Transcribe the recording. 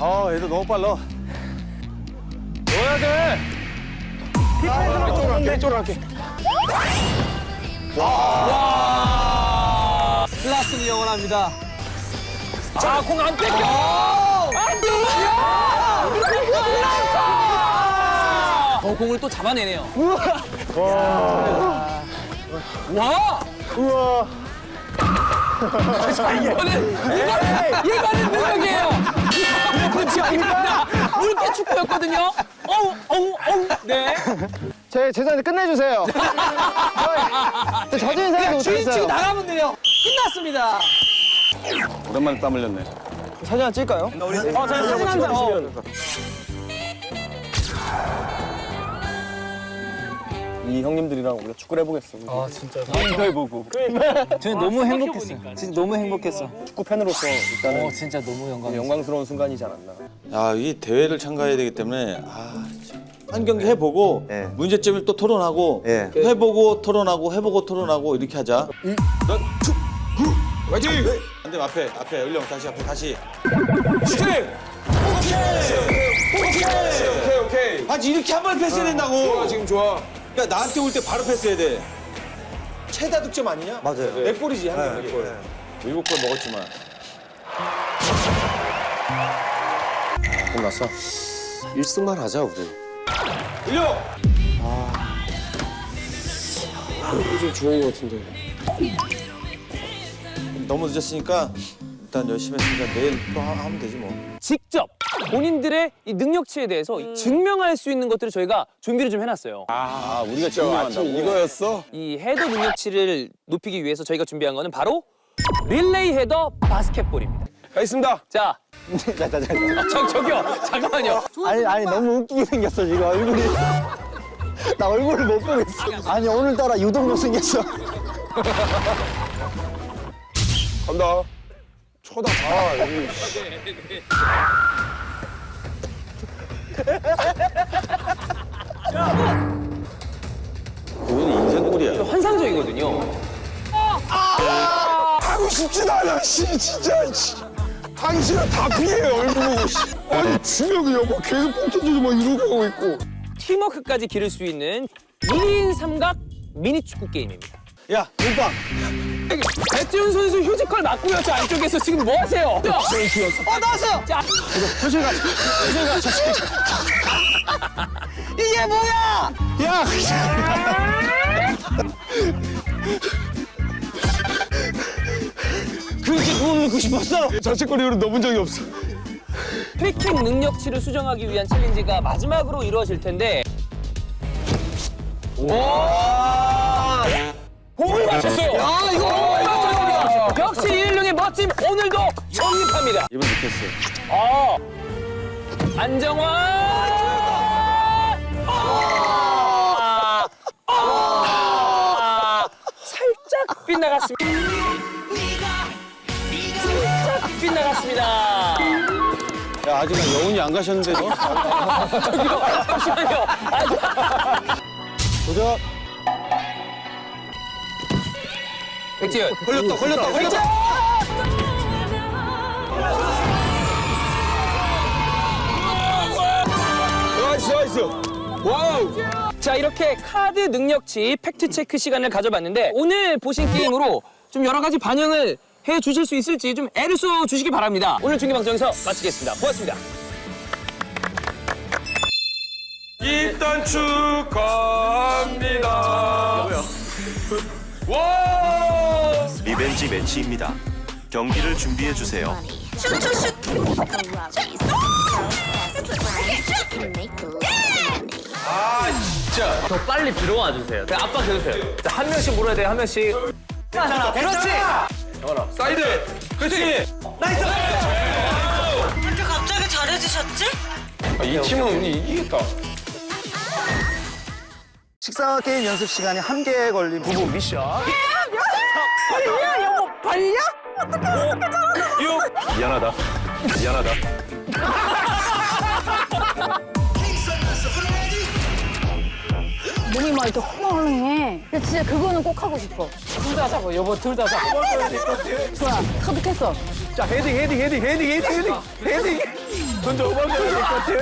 아, 얘들 너무 빨라. 넣어야 돼. 이쪽으로 갈게, 이쪽으로 갈게. 클라스는 영원합니다. 자, 공 안 뺏겨. 안 돼. 어, 공을 또 잡아내네요. 와. 와. 우와. 이거는 이거는 이거는 능력이에요. 그렇지 아닙니까? 물개 축구였거든요. 어우 어우 어우. 네. 제 죄송한데 끝내주세요. 저 젖은 생각도 주인 치고 못했어요. 나가면 돼요. 끝났습니다. 오랜만에 땀 흘렸네. 사진 하나 찍을까요? 어, 저 사진 한 장. 어. 이 형님들이랑 우리가 축구를 해보겠어. 아, 진짜. 이거 해보고. 저는 너무 행복했어요. 진짜 너무 행복했어. 축구 팬으로서 일단은 어, 진짜 너무 영광. 영광스러운 순간이지 않았나. 야, 이 대회를 참가해야 되기 때문에 아, 참. 한 경기 해보고 예. 문제점을 또 토론하고 예. 해보고 토론하고 해보고 토론하고 이렇게 하자. 넌 축, 구, 화이팅! 안돼 앞에 앞에 을령 다시 앞에 다시. 슈팅! 오케이! 오케이! 오케이! 아니 이렇게 한번 패스해야 된다고. 좋아 지금 좋아. 그러니까 나한테 올 때 바로 패스해야 돼. 최다 득점 아니냐? 맞아요. 네 골이지 한 네, 경기. 골. 일곱 골 먹었지만. 끝났어. 1승만 하자, 우리. 을령! 좀 좋은 것 같은데. 너무 늦었으니까 일단 열심히 했으니까 내일 또 하- 하면 되지 뭐. 직접 본인들의 이 능력치에 대해서 증명할 수 있는 것들을 저희가 준비를 좀 해놨어요. 아, 우리가 증명한다고? 이거였어? 이 헤더 능력치를 높이기 위해서 저희가 준비한 거는 바로 릴레이 헤더 바스켓볼입니다. 가겠습니다. 자, 자, 자, 자. 아, 저, 저기요, 잠깐만요. 아니 아니 너무 웃기게 생겼어 지금 얼굴이 나 얼굴을 못 보겠어 아니 오늘따라 유독 못생겼어 간다. 쳐다 봐, 여기. 씨. 그건 인생골이야. 환상적이거든요. 하고 싶지도 않아, 씨, 진짜. 씨. 당신은 다 피해, 얼굴 보고. 씨. 아니, 주력이 여보 계속 뻥 던지고 막 이러고 하고 있고. 팀워크까지 기를 수 있는 1인 삼각 미니 축구 게임입니다. 야, 눈빵. 배지훈 선수 휴지컬 맞고요. 저 안쪽에서 지금 뭐 하세요? 어, 나왔어요. 자, 이게 뭐야 야! 그렇게 누워 놓고 싶었어? 자책거리로 넣어본 적이 없어. 프리킥 능력치를 수정하기 위한 챌린지가 마지막으로 이루어질 텐데. 오! 공을 맞췄어요. 야, 이거 공을 맞췄습니다. 역시 이일룡의 멋짐 오늘도 성립합니다. 이번 느꼈어. 아, 안정환. 아, 아, 살짝 빗나갔습니다. 살짝 빗나갔습니다. 야, 아직 난 여운이 안 가셨는데도? 저기요, 잠시만요. 아, 도전. 백지윤. 걸렸다, 걸렸다, 걸렸다. 나이스, 나이스. 와우. 자 이렇게 카드 능력치 팩트 체크 시간을 가져봤는데 오늘 보신 게임으로 좀 여러 가지 반영을 해 주실 수 있을지 좀 애를 써 주시기 바랍니다. 오늘 중계 방송에서 마치겠습니다. 고맙습니다. 일단 축하합니다. 와! 리벤지 매치입니다. 경기를 준비해 주세요. 더 빨리 들어와 주세요. 자, 아빠 해주세요. 자, 한 명씩 물어야 돼요. 한 명씩. 자, 그렇지. 사이드. 그렇지. 이렇게 갑자기 잘해주셨지? 아, 이 팀은 이기겠다. 식사 게임 연습 시간에 한 개에 걸린 부부 미션 미안하다. 미안하다. 몸이 막 이렇게. 근데 진짜 그거는 꼭 하고 싶어. 둘다 잡아 여보 둘다 잡아 좋아, 터득했어. 자 헤딩 헤딩 헤딩 헤딩 헤딩 헤딩 헤딩 던져 오버가 될것 같아